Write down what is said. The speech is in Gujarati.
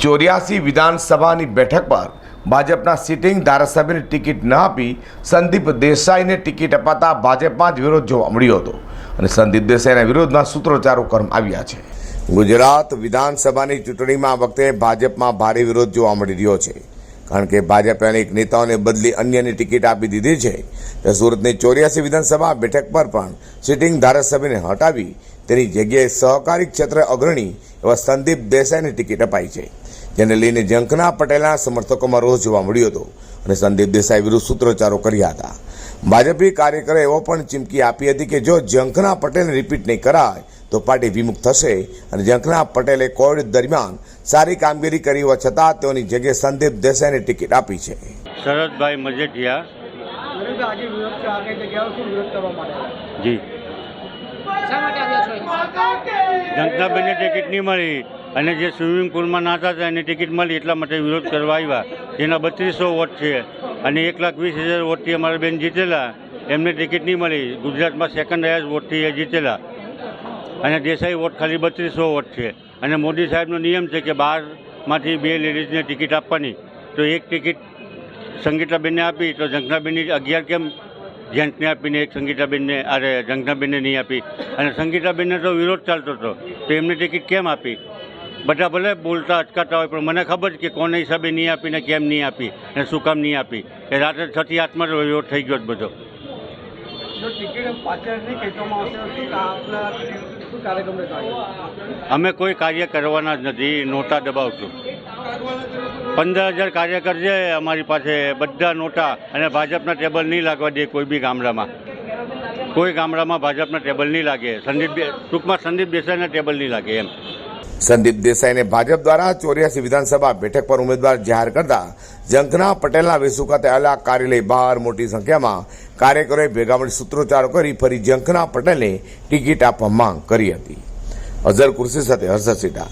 ચોર્યાસી વિધાનસભાની બેઠક પર ભાજપના સિટિંગ ધારાસભ્યની ટિકિટ ન આપી સંદીપ દેસાઈને ટિકિટ અપાતા ભાજપમાં જ વિરોધ જોવા મળ્યો હતો. અને સંદીપ દેસાઈના વિરોધમાં સૂત્રોચ્ચારો કરવામાં આવ્યા છે. ગુજરાત વિધાનસભાની ચૂંટણીમાં વખતે ભાજપમાં ભારે વિરોધ જોવા મળી રહ્યો છે. કારણ કે ભાજપે અનેક નેતાઓને બદલી અન્યની ટિકિટ આપી દીધી છે. તો સુરતની ચોર્યાસી વિધાનસભા બેઠક પર પણ સિટિંગ ધારાસભ્યને હટાવી તેની જગ્યાએ સહકારી ક્ષેત્ર અગ્રણી એવા સંદીપ દેસાઈને ટિકિટ અપાઈ છે. જેને લઈને જંકના પટેલના સમર્થકોમાં રોષ જોવા મળ્યો હતો અને સંદીપ દેસાઈ વિરુદ્ધ સૂત્રોચ્ચારો કર્યા હતા. ભાજપી કાર્યકરોએ એવો પણ ચીમકી આપી હતી કે જો જંકના પટેલને રિપીટ નહીં કરાય તો પાર્ટી વિમુખ થશે અને જંખના પટેલે કોવિડ દરમિયાન સારી કામગીરી કરી હોવા છતાં તેઓની જગ્યાએ સંદીપ દેસાઈને ટિકિટ આપી છે. શરદભાઈ મજેઠિયા જી. ટિકિટ નહીં મળી. અને જે સ્વિમિંગ પુલમાં નાતા હતા, એને ટિકિટ મળી એટલા માટે વિરોધ કરવા આવ્યા. જેના બત્રીસો વોટ છે અને એક લાખ વીસ હજાર વોટથી અમારા બેન જીતેલા. એમને ટિકિટ નહીં મળી. ગુજરાતમાં સેકન્ડ હાઈએસ્ટ વોટથી એ જીતેલા. અને દેસાઈ વોટ ખાલી બત્રીસો વોટ છે. અને મોદી સાહેબનો નિયમ છે કે બારમાંથી બે લેડીઝને ટિકિટ આપવાની. તો એક ટિકિટ સંગીતાબેનને આપી, તો જંખનાબેનની અગિયાર કેમ? જેન્ટ્સને આપીને એક સંગીતાબેનને, અરે જંખનાબેનને નહીં આપી. અને સંગીતાબેનને તો વિરોધ ચાલતો હતો. તો એમને ટિકિટ કેમ આપી? બધા ભલે બોલતા અટકાતા હોય પણ મને ખબર કે કોને હિસાબે નહીં આપી ને કેમ નહીં આપી ને શું કામ નહીં આપી. એ રાત્રે છથી આઠમાં જ થઈ ગયો જ બધો? અમે કોઈ કાર્ય કરવાના જ નથી નોટા દબાવશું. પંદર હજાર કાર્યકર છે અમારી પાસે બધા નોટા અને ભાજપના ટેબલ નહીં લાગવા દે કોઈ બી ગામડામાં. કોઈ ગામડામાં ભાજપના ટેબલ નહીં લાગે. સંદીપ ટૂંકમાં સંદીપ દેસાઈના ટેબલ નહીં લાગે એમ. સંદીપ દેસાઈને ભાજપ દ્વારા ચોર્યાસી વિધાનસભા બેઠક પર ઉમેદવાર જાહેર કરતા જંખના પટેલના વેસુ ખાતે આવેલા કાર્યાલય બહાર મોટી સંખ્યામાં કાર્યકરોએ ભેગા મળી સૂત્રોચ્ચારો કરી ફરી જંખના પટેલને ટિકિટ આપવા માંગ કરી હતી. અઝર કુર્સી સાથે હર્ષદ સીટા